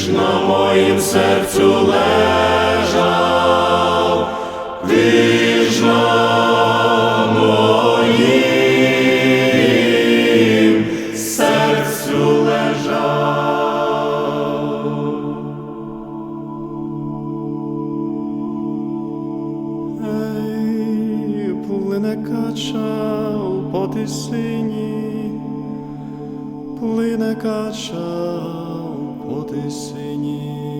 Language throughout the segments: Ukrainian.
Ж на моїм серцю лежав, ти ж на моїм серцю лежав. Ей, плине кача у потисині, плине кача у потисині. Ей,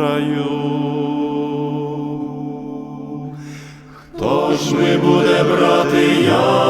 краю. Хто ж ми буде брати яму?